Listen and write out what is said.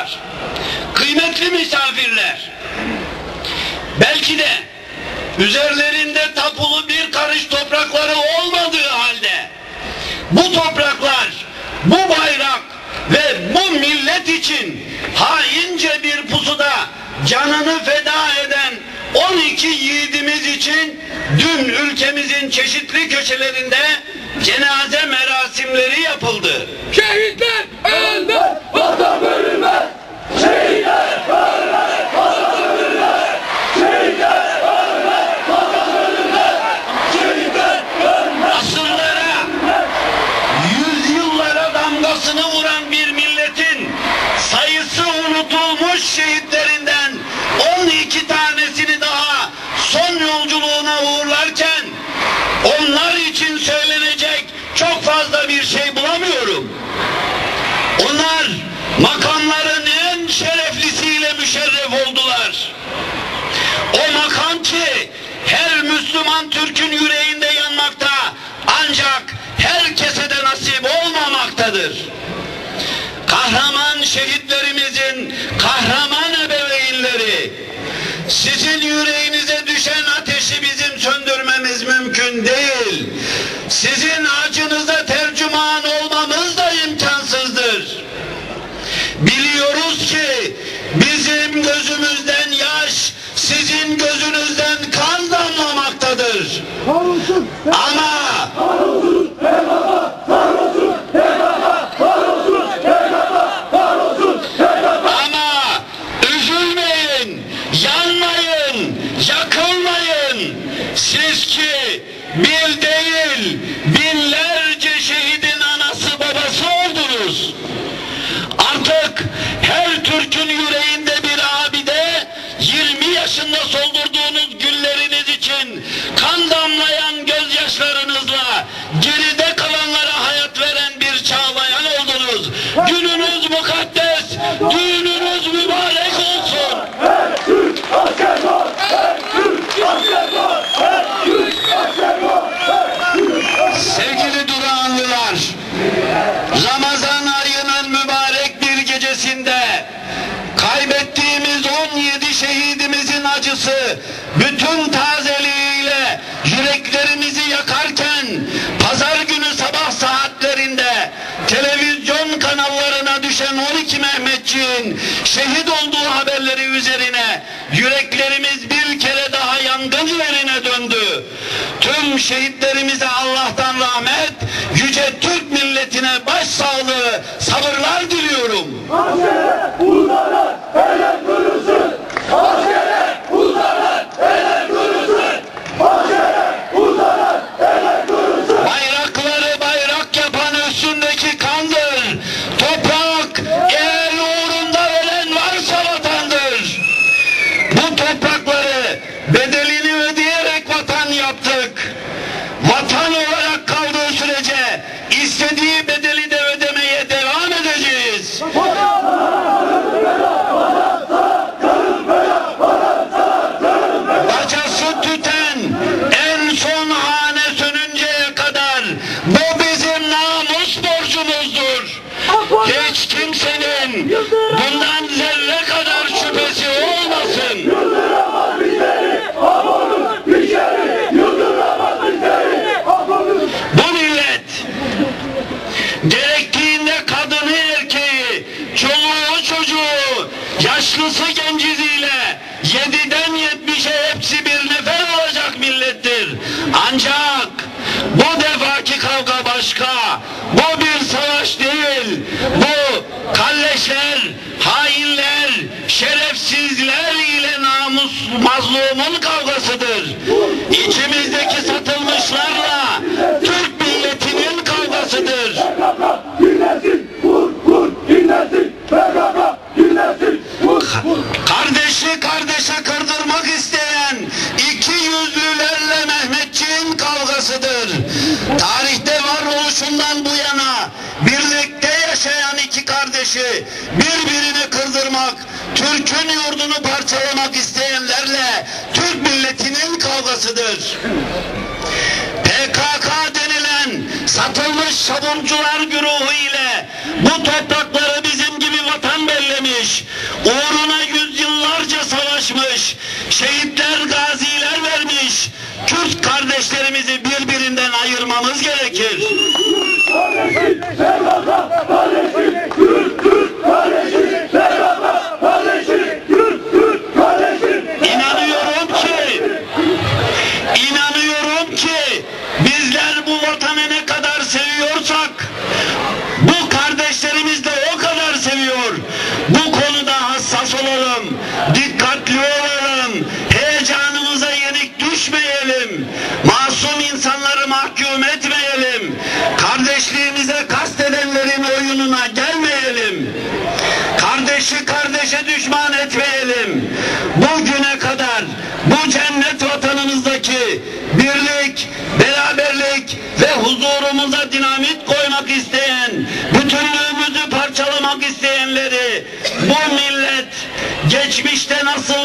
dostlar, kıymetli misafirler, belki de üzerlerinde tapulu bir karış toprakları olmadığı halde bu topraklar, bu bayrak ve bu millet için haince bir pusuda canını feda eden 12 yiğidimiz için dün ülkemizin çeşitli köşelerinde cenaze merasimleri yapıldı. Şehitler O makam ki her Müslüman Türk'ün yüreğinde yanmakta ancak herkese de nasip olmamaktadır. Kahraman şehitlerimizin Ama ama üzülmeyin, yanmayın, yakılmayın. Siz ki bir Gününüz mukaddes, düğününüz mübarek olsun. Asker var, her Türk asker var, her Türk asker var, her Türk Sevgili Durağanlılar, Ramazan şehitlerimize Benjamin mazlumun kavgasıdır. İçimizdeki satılmışlarla Türk milletinin kavgasıdır. Kardeşi kardeşe kırdırmak isteyen iki yüzlülerle Mehmetçiğin kavgasıdır. Tarihte varoluşundan bu yana birlikte yaşayan iki kardeşi birbirini kırdırmak, Türk'ün yurdunu parçalamak isteyenlerle Türk milletinin kavgasıdır. PKK denilen satılmış sabuncular güruhu ile bu toprakları koymak isteyen, bütünlüğümüzü parçalamak isteyenleri bu millet geçmişte nasıl